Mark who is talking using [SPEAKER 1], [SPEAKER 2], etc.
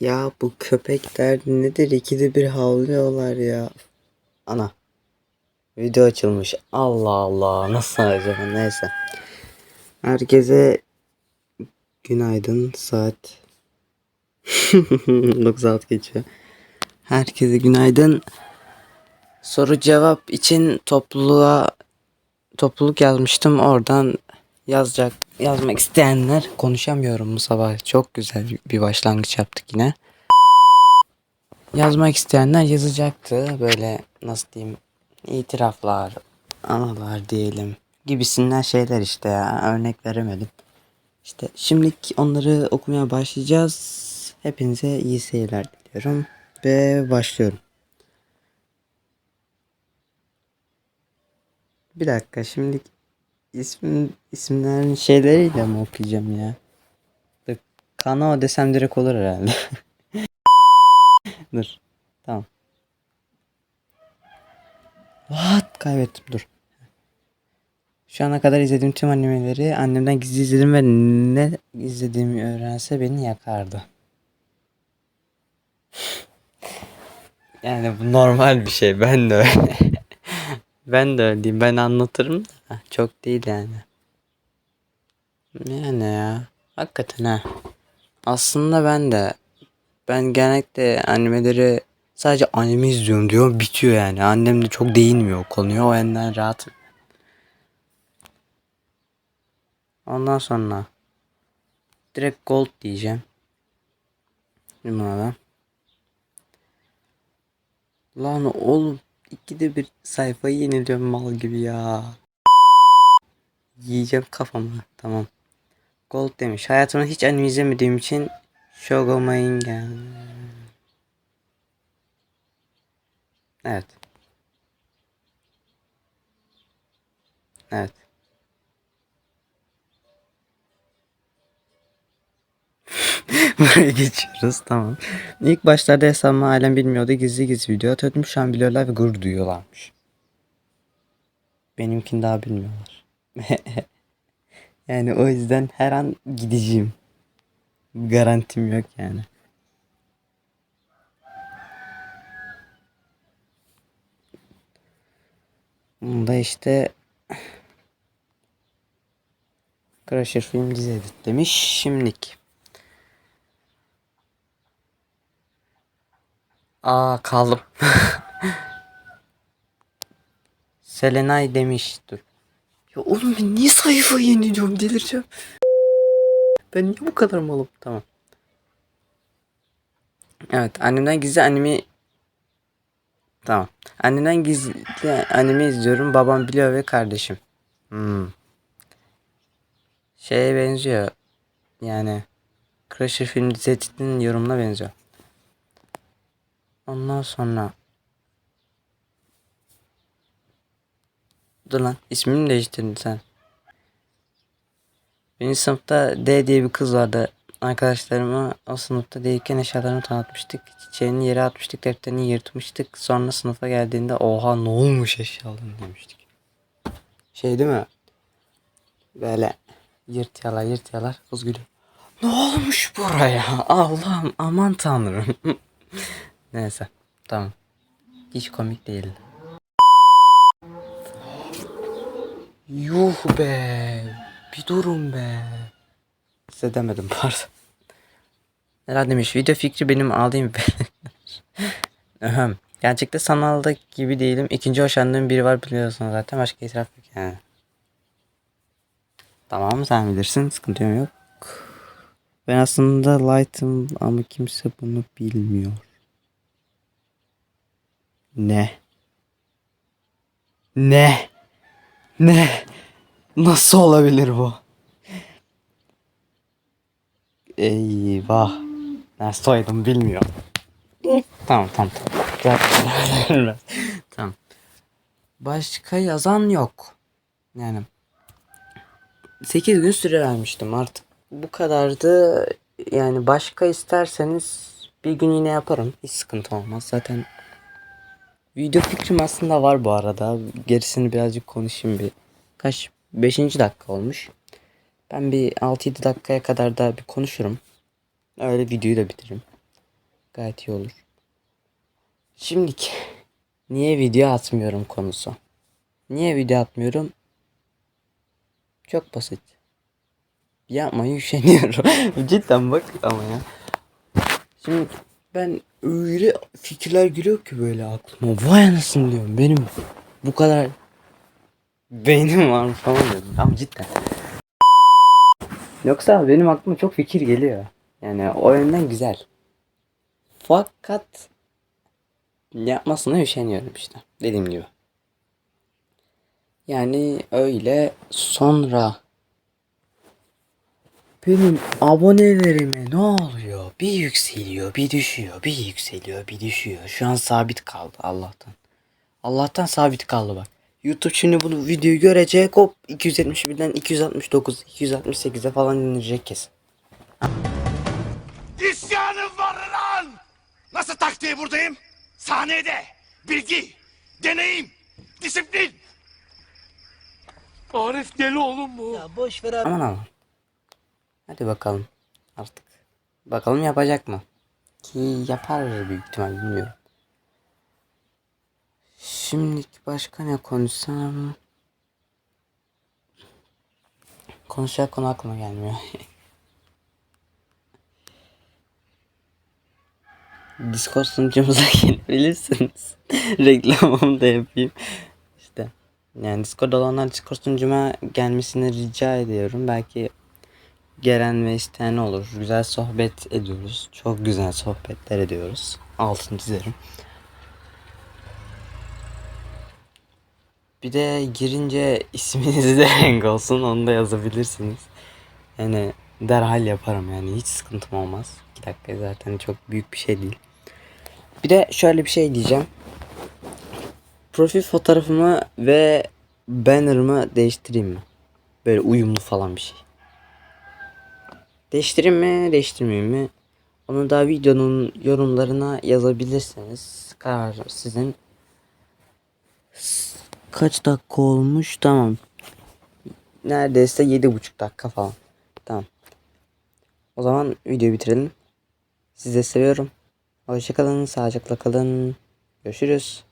[SPEAKER 1] Ya bu köpekler nedir? İkide bir havlıyorlar ya. Ana. Video açılmış. Allah Allah. Nasıl acaba? Neyse. Herkese günaydın. Saat 96 geçiyor. Herkese günaydın. Soru cevap için topluluğa topluluk yazmıştım. Oradan yazacak yazmak isteyenler konuşamıyorum bu sabah. Çok güzel bir- başlangıç yaptık yine. Yazmak isteyenler yazacaktı. Böyle nasıl diyeyim itiraflar, analar diyelim gibisinden şeyler işte ya. Örnek veremedim. İşte şimdilik onları okumaya başlayacağız. Hepinize iyi seyirler diliyorum. Ve başlıyorum. Bir dakika şimdi isim isimlerin şeyleriyle mi okuyacağım ya? Dur, Kano desem direkt olur herhalde. dur. Tamam. What? Kaybettim dur. Şu ana kadar izlediğim tüm animeleri annemden gizli izledim ve ne izlediğimi öğrense beni yakardı. Yani bu normal bir şey. Ben de öyle. ben de öyleyim. Ben anlatırım da çok değil yani. Yani ya. Hakikaten ha. Aslında ben de ben genellikle animeleri sadece anime izliyorum diyor bitiyor yani. Annem de çok değinmiyor konuya. O yönden rahat. Ondan sonra direkt gold diyeceğim. Numara. Lan oğlum ikide bir sayfayı yeniliyorum mal gibi ya. Yiyeceğim kafamı. Tamam. Gold demiş. Hayatımda hiç anime izlemediğim için Shogo Maingen. Evet. Evet. Buraya geçiyoruz tamam. İlk başlarda hesabımı ailem bilmiyordu. Gizli gizli video atıyordum. Şu an biliyorlar ve gurur duyuyorlarmış. Benimkini daha bilmiyorlar. yani o yüzden her an gideceğim. Garantim yok yani. Bunda işte Crusher film dizi edit demiş. Şimdilik. Aa kaldım. Selenay demiş. Dur. Ya oğlum ben niye sayfayı yeniliyorum delireceğim. Ben niye bu kadar malım? Tamam. Evet annemden gizli anime Tamam. Annemden gizli anime izliyorum. Babam biliyor ve kardeşim. Hmm. Şeye benziyor. Yani Crusher film dizinin yorumuna benziyor. Ondan sonra Dur lan ismini mi değiştirdin sen? Benim sınıfta D diye bir kız vardı. Arkadaşlarıma o sınıfta değilken eşyalarını tanıtmıştık. Çiçeğini yere atmıştık, defterini yırtmıştık. Sonra sınıfa geldiğinde oha ne olmuş eşyaların demiştik. Şey değil mi? Böyle yırt yala yırt kız gülüyor. Ne olmuş buraya? Allah'ım aman tanrım. Neyse tamam. Hiç komik değil. Yuh be. Bir durun be. Size demedim pardon. Neler demiş video fikri benim alayım. Öhem. Gerçekte sanalda gibi değilim. İkinci hoşlandığım biri var biliyorsun zaten. Başka itiraf yok yani. Tamam sen bilirsin. Sıkıntı yok. Ben aslında light'ım ama kimse bunu bilmiyor. Ne? Ne? Ne? Nasıl olabilir bu? Eyvah. Nasıl soyadım bilmiyorum. tamam tamam. Zaten tamam. Başka yazan yok. Yani 8 gün süre vermiştim artık. Bu kadardı. Yani başka isterseniz bir gün yine yaparım. Hiç sıkıntı olmaz. Zaten video fikrim aslında var bu arada. Gerisini birazcık konuşayım bir. Kaç? 5. dakika olmuş. Ben bir 6-7 dakikaya kadar daha bir konuşurum. Öyle videoyu da bitiririm. Gayet iyi olur. Şimdiki niye video atmıyorum konusu. Niye video atmıyorum? Çok basit. Yapmayı üşeniyorum. Cidden bak ama ya. Şimdi ben öyle fikirler geliyor ki böyle aklıma. Vay anasını diyorum. Benim bu kadar beynim var falan diyorum. Ama cidden. Yoksa benim aklıma çok fikir geliyor. Yani o yönden güzel. Fakat yapmasına üşeniyorum işte. Dediğim gibi. Yani öyle sonra benim abonelerime ne oluyor? Bir yükseliyor, bir düşüyor, bir yükseliyor, bir düşüyor. Şu an sabit kaldı Allah'tan. Allah'tan sabit kaldı bak. YouTube şimdi bunu videoyu görecek hop 271'den 269 268'e falan indirecek kesin.
[SPEAKER 2] İsyanım var lan! Nasıl taktiği buradayım? Sahnede. Bilgi, deneyim, disiplin. Arif deli oğlum bu.
[SPEAKER 1] Aman aman. Hadi bakalım artık. Bakalım yapacak mı? Ki yapar büyük ihtimal bilmiyorum. Şimdi başka ne konuşsam? Konuşacak konu aklıma gelmiyor. Discord sunucumuza gelebilirsiniz. Reklamımı da yapayım. İşte. Yani Discord olanlar Discord sunucuma gelmesini rica ediyorum. Belki gelen ve isteyen olur. Güzel sohbet ediyoruz. Çok güzel sohbetler ediyoruz. Altını çizerim. Bir de girince isminiz de renk olsun onu da yazabilirsiniz. Yani derhal yaparım yani hiç sıkıntım olmaz. 2 dakika zaten çok büyük bir şey değil. Bir de şöyle bir şey diyeceğim. Profil fotoğrafımı ve banner'ımı değiştireyim mi? Böyle uyumlu falan bir şey. Değiştireyim mi, değiştirmeyeyim mi? Onu da videonun yorumlarına yazabilirsiniz. Karar sizin. Kaç dakika olmuş? Tamam. Neredeyse yedi buçuk dakika falan. Tamam. O zaman videoyu bitirelim. Sizi seviyorum. Hoşçakalın, sağlıcakla kalın. Görüşürüz.